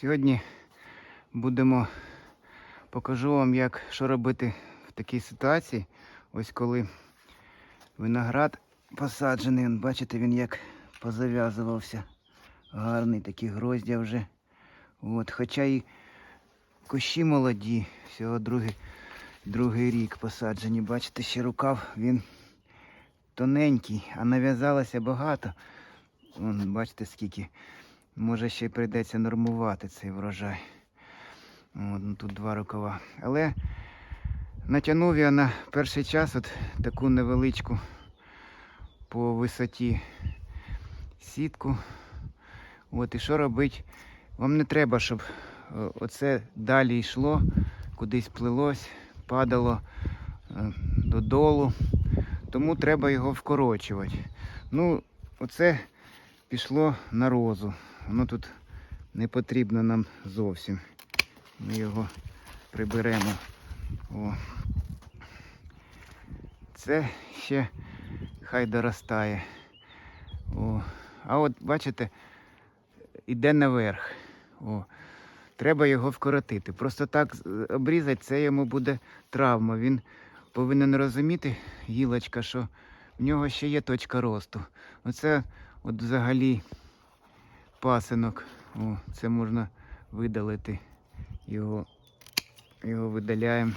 Сьогодні будемо покажу вам, як що робити в такій ситуації. Ось коли виноград посаджений, бачите, він як позав'язувався. Гарний такі гроздя вже. От, хоча і кущі молоді, всього другий, другий рік посаджені. Бачите, ще рукав він тоненький, а нав'язалося багато. Вон, бачите, скільки. Може ще й прийдеться нормувати цей врожай. От, ну, тут два рукава. Але натягнув я на перший час от таку невеличку по висоті сітку. От, і що робити? Вам не треба, щоб е, оце далі йшло, кудись плилось, падало е, додолу. Тому треба його вкорочувати. Ну, оце пішло на розу. Воно тут не потрібно нам зовсім. Ми його приберемо. О. Це ще хай доростає. О. А от бачите, іде наверх. О. Треба його вкоротити. Просто так обрізати, це йому буде травма. Він повинен розуміти, гілочка, що в нього ще є точка росту. Оце от взагалі пасинок. О, це можна видалити. Його, його видаляємо.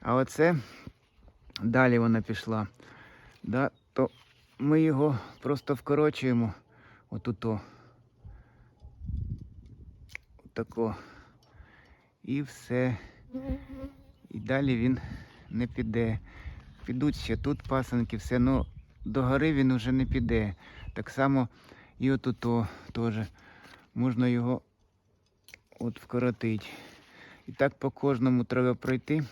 А оце далі вона пішла. Да, то ми його просто вкорочуємо отуто. Отако. І все. І далі він не піде. Підуть ще тут пасенки, все, ну до гори він уже не піде. Так само і отуто теж можна його от вкоротити. І так по кожному треба пройти.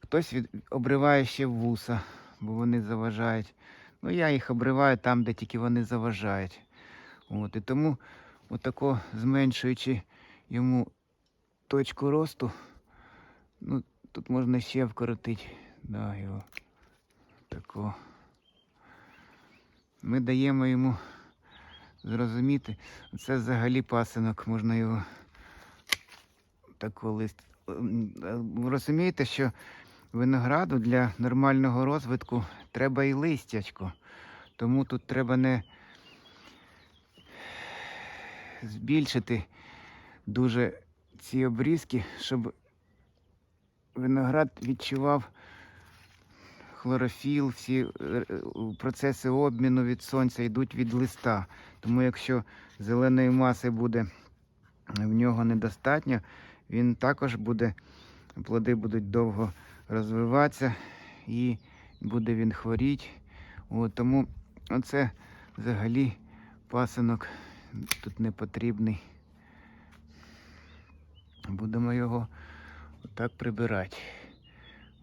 Хтось від... обриває ще вуса, бо вони заважають. Ну, я їх обриваю там, де тільки вони заважають. От, і тому, отако зменшуючи йому точку росту, ну, тут можна ще вкоротити. Да, його. Тако. Ми даємо йому зрозуміти. Це взагалі пасинок, можна його тако лист. Розумієте, що винограду для нормального розвитку треба і листячко. Тому тут треба не збільшити дуже ці обрізки, щоб виноград відчував хлорофіл, всі е, е, процеси обміну від сонця йдуть від листа. Тому якщо зеленої маси буде в нього недостатньо, він також буде, плоди будуть довго розвиватися і буде він хворіти. От, тому оце взагалі пасинок тут не потрібний. Будемо його отак прибирати.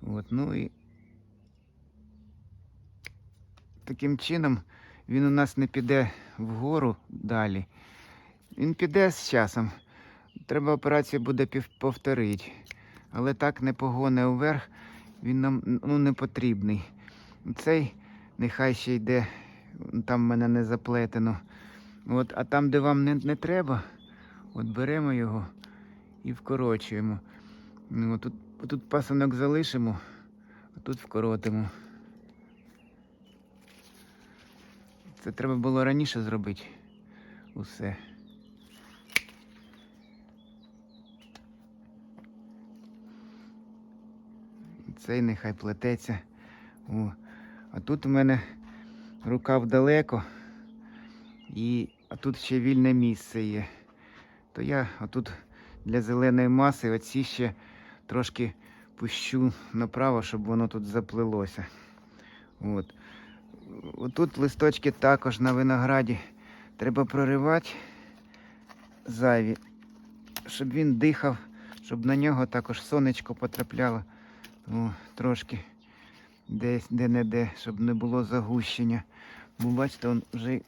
От, ну і таким чином він у нас не піде вгору далі. Він піде з часом. Треба операцію буде повторити. Але так не погоне вверх, він нам ну, не потрібний. Цей нехай ще йде, там в мене не заплетено. От, а там, де вам не, не треба, от беремо його і вкорочуємо. Ну, тут, тут пасанок залишимо, а тут вкоротимо. Це треба було раніше зробити. Усе. Цей нехай плететься. О. А тут у мене рукав далеко. І а тут ще вільне місце є. То я отут для зеленої маси оці ще трошки пущу направо, щоб воно тут заплилося. От. Отут листочки також на винограді треба проривати зайві, щоб він дихав, щоб на нього також сонечко потрапляло. О, трошки десь де-не-де, щоб не було загущення. Бо бачите, він вже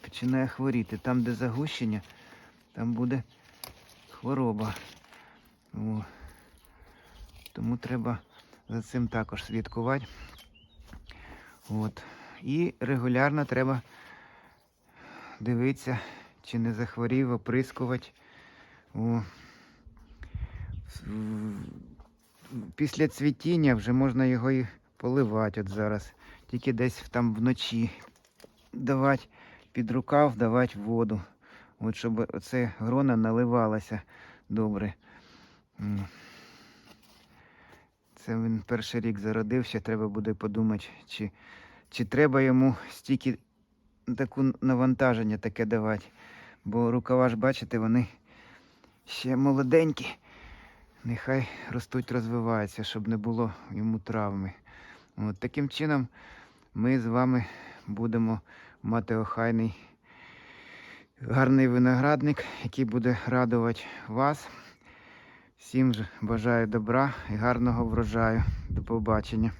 починає хворіти. Там, де загущення, там буде хвороба. О. Тому треба за цим також слідкувати. От. І регулярно треба дивитися, чи не захворів, оприскувати. С- Після цвітіння вже можна його і поливати от зараз. Тільки десь там вночі давати під рукав, давати воду. От щоб оце грона наливалася добре. Це він перший рік зародився, треба буде подумати, чи, чи треба йому стільки таку навантаження таке давати. Бо рукава ж, бачите, вони ще молоденькі. Нехай ростуть, розвиваються, щоб не було йому травми. От таким чином ми з вами будемо мати охайний гарний виноградник, який буде радувати вас. Всім ж бажаю добра і гарного врожаю. До побачення.